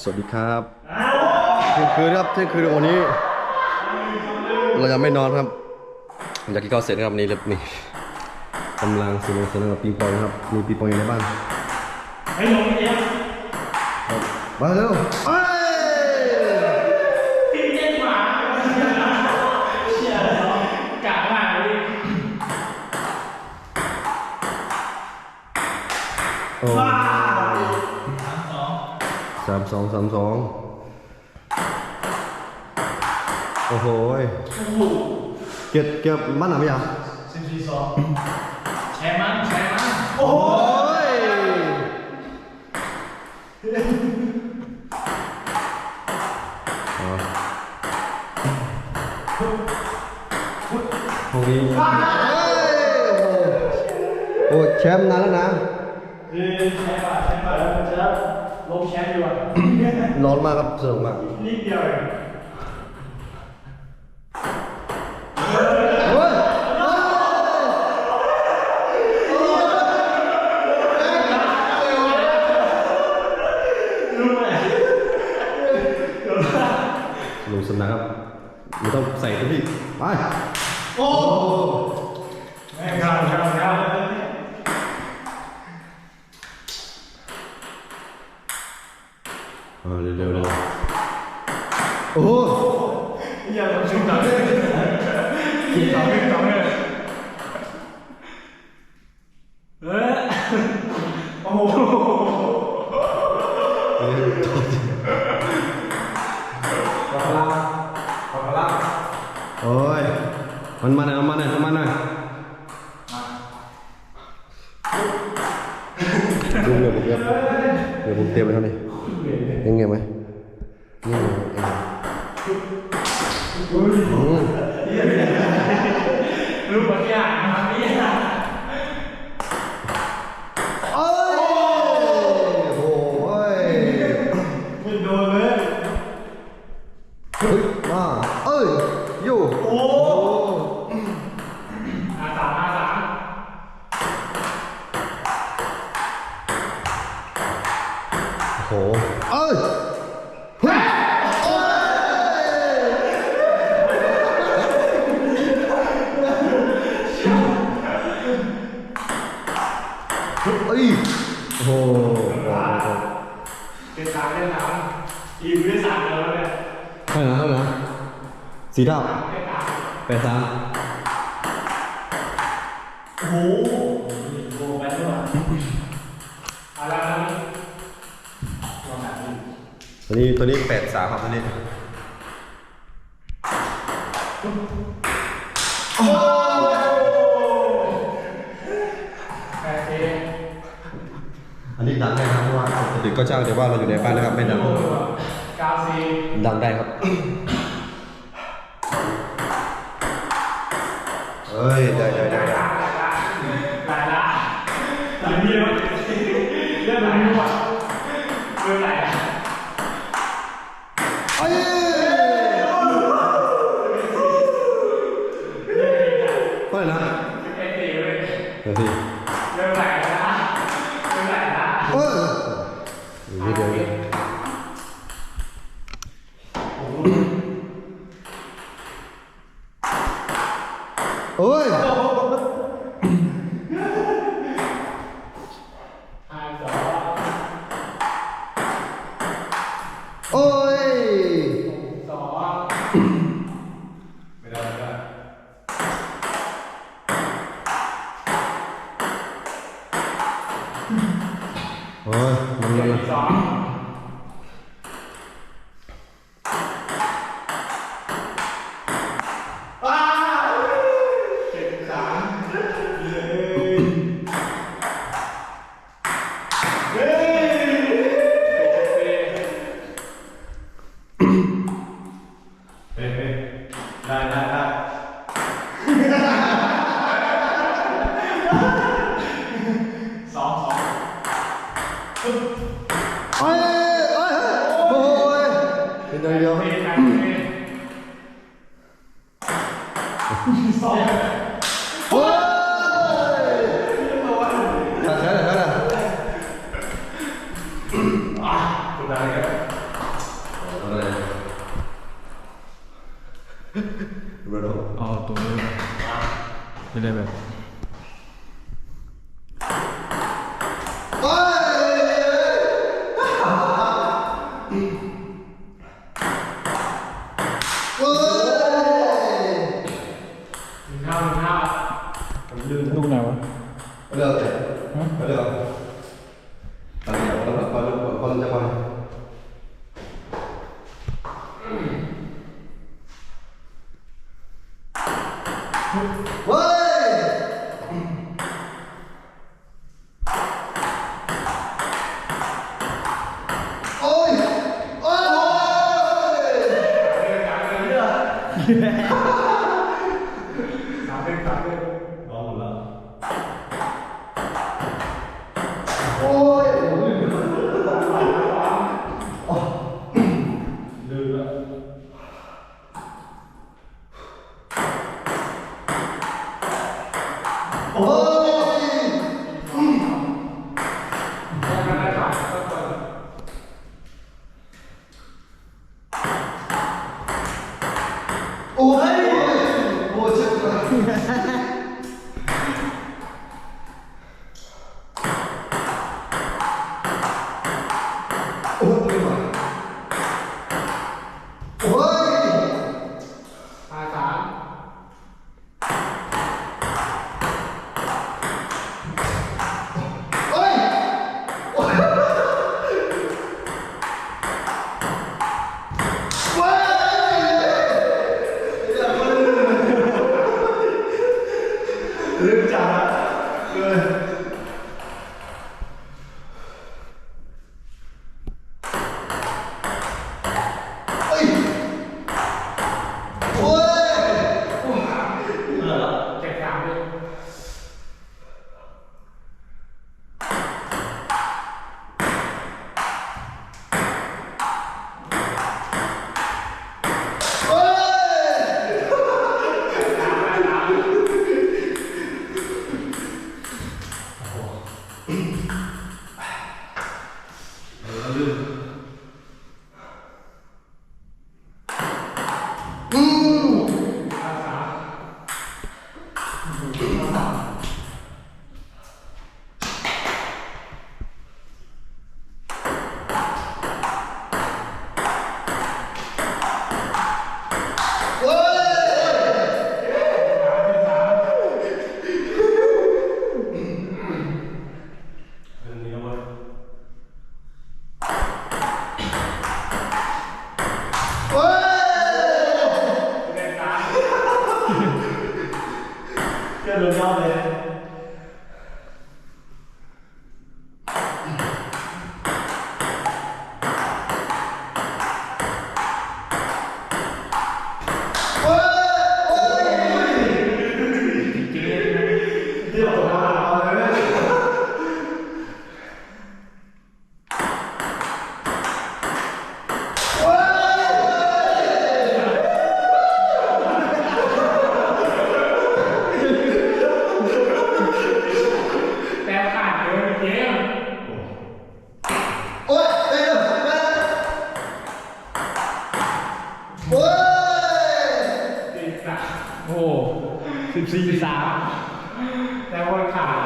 สวัสดีครับเที่ยงคืนครับเที่ยงคืนวันนี้ เรายังไม่นอนครับหลังจากกินข้าวเสร็จนะครับวันนี้เลยนี่กำลังสนุกสนานกับปิงปองครับมีปิงปองอยู่ในบ้านให้ลงไม่เยอะมาเร็วเอ้ยตีเจ็ดหมาเชี่ยกะมากเลยโอ้สามสองสามสองโอ้โหยเก็บเก็บบ้านไหนไม่ยังสิบสี่สองแชร์มันแชร์มันโอ้ยเอาตรงนี้เฮ้ยโอ้โหโอ้แชมป์นานแล้วนะเออแชร์ป่ะแชร์ป่ะแล้วมันจะ ลงแชร์อยู่อะร้อนมากครับสนุกมาก นิดเดียวเอง เฮ้ย รู้ไหม สนุกสนานครับไม่ต้องใส่ตัวพี่ไป โอ้แม่งครับครับครับ เอาเร็วเร็วเร็วโอ้โหอย่าลงชุดต่อเลยกี่ต่อเลยต่อเลยเออโอ้โหโอ้ยมันมาหน่อยมันมาหน่อยมันมาหน่อยดูเดี๋ยวผมเดี๋ยวเดี๋ยวผมเตรียมไว้เท่านี้ยังไงไหมนี่ไงยังไงอืม รู้ปะเนี่ยมาเนี่ย เอ้ยโอ้ย ไม่โดนเลย เฮ้ยมาเอ้ยอยู่ โอ้อาสามอาสาม โอ้โหเอ้ยเฮ้ยเอ้ยเอ้ยโอ้โห เป็นสามเป็นสามอีกเป็นสามแล้วเนี่ย เท่าไหร่นะเท่าไหร่นะ สีดาวเป็นสามแปดสามโอ้โหโอ้ไปด้วยอะไรนะลองแบบนี้ตัวนี้ตัวนี้แปดสามครับตัวนี้แปดเออันนี้ดังได้ครับเพราะว่าปกติก็ช่างแต่ว่าเราอยู่ในบ้านนะครับไม่ดังเก้าสี่ดังได้ครับ เฮ้ยได้ได้ได้ได้ หลายละหลายละหลายเดียวเรื่องหลายมั่วเรื่องหลายละ เอ้ย เรื่องอีกอะ เท่าไหร่นะ สิบเอ็ดสี่เลย เดี๋ยวสิ เรื่องหลายละเรื่องหลายละ เอออยู่นี่เดียวเองเอ้ย ห้าสอง โอ้ยสองไม่ได้ไม่ได้โอ้ยมันมันมันสอง ได้ได้ได้สองสองเอ้ยเอ้ยโอ้ยเป็นตัวเดียวเฮ้ยใครเฮ้ยสอง Ronaldo. 아, 또 레벨. 레벨. lúc nào á? Ở đâu vậy? Ở đâu? Tại vì con con con ra ngoài. สิบสี่สามแล้ววันข่าว